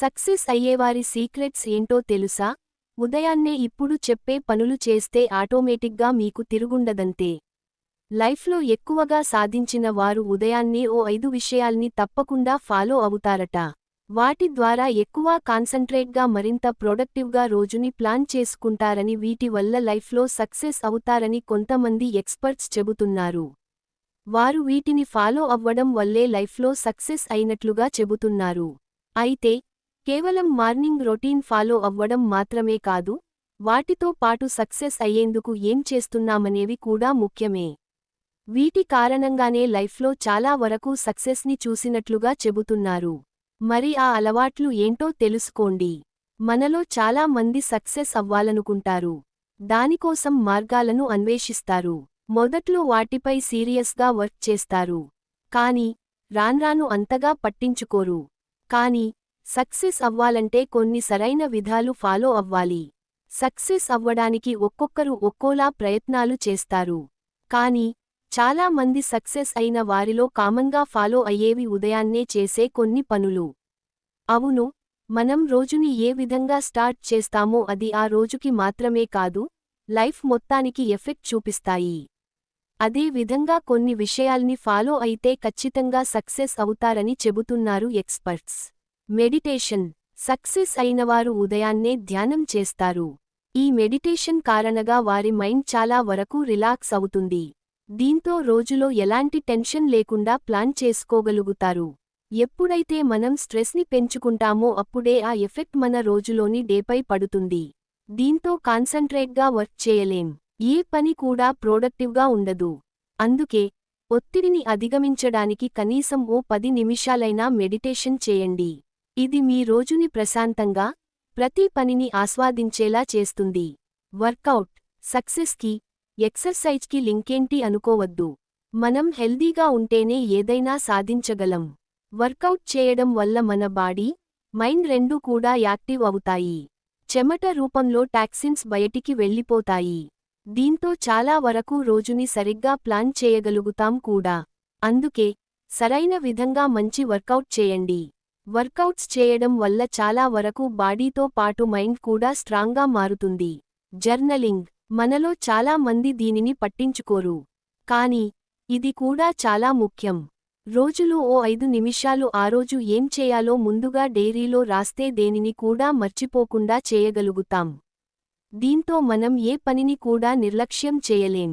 Success అయ్యేవారి secrets ఏంటో తెలుసా? ఉదయాన్నే ఇప్పుడు చెప్పే పనులు చేస్తే ఆటోమేటిక్గా మీకు తిరుగుండదంతే. లైఫ్లో ఎక్కువగా సాధించిన వారు ఉదయాన్నే ఓ ఐదు విషయాల్ని తప్పకుండా ఫాలో అవుతారట. వాటి ద్వారా ఎక్కువ కాన్సంట్రేట్గా మరింత ప్రొడక్టివ్గా రోజుని ప్లాన్ చేసుకుంటారని వీటి వల్ల లైఫ్లో సక్సెస్ అవుతారని కొంతమంది ఎక్స్పర్ట్స్ చెబుతున్నారు. వారు వీటిని ఫాలో అవ్వడం వల్లే లైఫ్లో సక్సెస్ అయినట్లుగా చెబుతున్నారు. అయితే కేవలం మార్నింగ్ రొటీన్ ఫాలో అవ్వడం మాత్రమే కాదు వాటితో పాటు సక్సెస్ అయ్యేందుకు ఏం చేస్తున్నామనేవి కూడా ముఖ్యమే. వీటి కారణంగానే లైఫ్లో చాలా వరకు సక్సెస్ని చూసినట్లుగా చెబుతున్నారు. మరి ఆ అలవాట్లు ఏంటో తెలుసుకోండి. మనలో చాలా మంది సక్సెస్ అవ్వాలనుకుంటారు. దానికోసం మార్గాలను అన్వేషిస్తారు. మొదట్లో వాటిపై సీరియస్గా వర్క్ చేస్తారు. కాని రాన్రాను అంతగా పట్టించుకోరు. కాని సక్సెస్ అవ్వాలంటే కొన్ని సరైన విధాలు ఫాలో అవ్వాలి. సక్సెస్ అవ్వడానికి ఒక్కొక్కరు ఒక్కోలా ప్రయత్నాలు చేస్తారు. కాని చాలా మంది సక్సెస్ అయిన వారిలో కామన్గా ఫాలో అయ్యేవి ఉదయాన్నే చేసే కొన్ని పనులు. అవును మనం రోజుని ఏ విధంగా స్టార్ట్ చేస్తామో అది ఆ రోజుకి మాత్రమే కాదు లైఫ్ మొత్తానికి ఎఫెక్ట్ చూపిస్తాయి. అదే విధంగా కొన్ని విషయాల్ని ఫాలో అయితే ఖచ్చితంగా సక్సెస్ అవుతారని చెబుతున్నారు ఎక్స్పర్ట్స్. మెడిటేషన్. సక్సెస్ అయినవారు ఉదయాన్నే ధ్యానం చేస్తారు. ఈ మెడిటేషన్ కారణంగా వారి మైండ్ చాలా వరకు రిలాక్స్ అవుతుంది. దీంతో రోజులో ఎలాంటి టెన్షన్ లేకుండా ప్లాన్ చేసుకోగలుగుతారు. ఎప్పుడైతే మనం స్ట్రెస్ని పెంచుకుంటామో అప్పుడే ఆ ఎఫెక్ట్ మన రోజులోని డేపై పడుతుంది. దీంతో కాన్సంట్రేట్గా వర్క్ చేయలేం. ఏ పని కూడా ప్రోడక్టివ్గా ఉండదు. అందుకే ఒత్తిడిని అధిగమించడానికి కనీసం ఓ పది నిమిషాలైనా మెడిటేషన్ చేయండి. ఇది మీ రోజుని ప్రశాంతంగా ప్రతి పనిని ఆస్వాదించేలా చేస్తుంది. వర్కౌట్ సక్సెస్కి ఎక్సర్సైజ్కి లింకేంటి అనుకోవద్దు. మనం హెల్దీగా ఉంటేనే ఏదైనా సాధించగలం. వర్కౌట్ చేయడం వల్ల మన బాడీ మైండ్ రెండూ కూడా యాక్టివ్ అవుతాయి. చెమట రూపంలో టాక్సిన్స్ బయటికి వెళ్ళిపోతాయి. దీంతో చాలా వరకు రోజుని సరిగ్గా ప్లాన్ చేయగలుగుతాం కూడా. అందుకే సరైన విధంగా మంచి వర్కౌట్ చేయండి. వర్కౌట్స్ చేయడం వల్ల చాలా వరకు బాడీతో పాటు మైండ్ కూడా స్ట్రాంగ్గా మారుతుంది. జర్నలింగ్. మనలో చాలా మంది దీనిని పట్టించుకోరు. కాని ఇది కూడా చాలా ముఖ్యం. రోజులు ఓ ఐదు నిమిషాలు ఆ రోజు ఏం చేయాలో ముందుగా డైరీలో రాస్తే దేనిని కూడా మర్చిపోకుండా చేయగలుగుతాం. దీంతో మనం ఏ పనిని కూడా నిర్లక్ష్యం చేయలేం.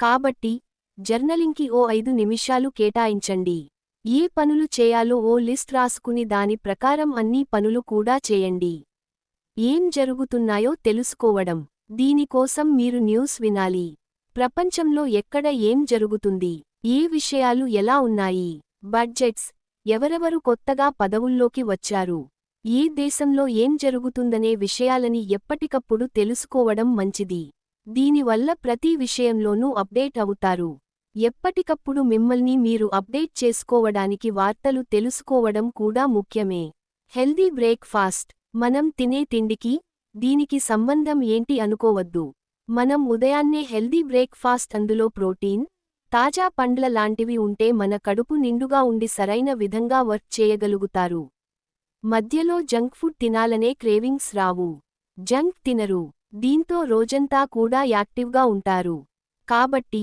కాబట్టి జర్నలింగ్కి ఓ ఐదు నిమిషాలు కేటాయించండి. ఏ పనులు చేయాలో ఓ లిస్ట్ రాసుకుని దాని ప్రకారం అన్నీ పనులు కూడా చేయండి. ఏం జరుగుతున్నాయో తెలుసుకోవడం. దీనికోసం మీరు న్యూస్ వినాలి. ప్రపంచంలో ఎక్కడ ఏం జరుగుతుంది? ఏ విషయాలు ఎలా ఉన్నాయి? బడ్జెట్స్. ఎవరెవరు కొత్తగా పదవుల్లోకి వచ్చారు? ఏ దేశంలో ఏం జరుగుతుందనే విషయాలని ఎప్పటికప్పుడు తెలుసుకోవడం మంచిది. దీనివల్ల ప్రతి విషయంలోనూ అప్డేట్ అవుతారు. ఎప్పటికప్పుడు మిమ్మల్ని మీరు అప్డేట్ చేసుకోవడానికి వార్తలు తెలుసుకోవడం కూడా ముఖ్యమే. Healthy breakfast. మనం తినే తిండికి దీనికి సంబంధం ఏంటి అనుకోవద్దు. మనం ఉదయాన్నే హెల్దీ బ్రేక్ఫాస్ట్ అందులో ప్రోటీన్ తాజా పండ్ల లాంటివి ఉంటే మన కడుపు నిండుగా ఉండి సరైన విధంగా వర్క్ చేయగలుగుతారు. మధ్యలో జంక్ ఫుడ్ తినాలనే క్రేవింగ్స్ రావు. జంక్ తినరు. దీంతో రోజంతా కూడా యాక్టివ్గా ఉంటారు. కాబట్టి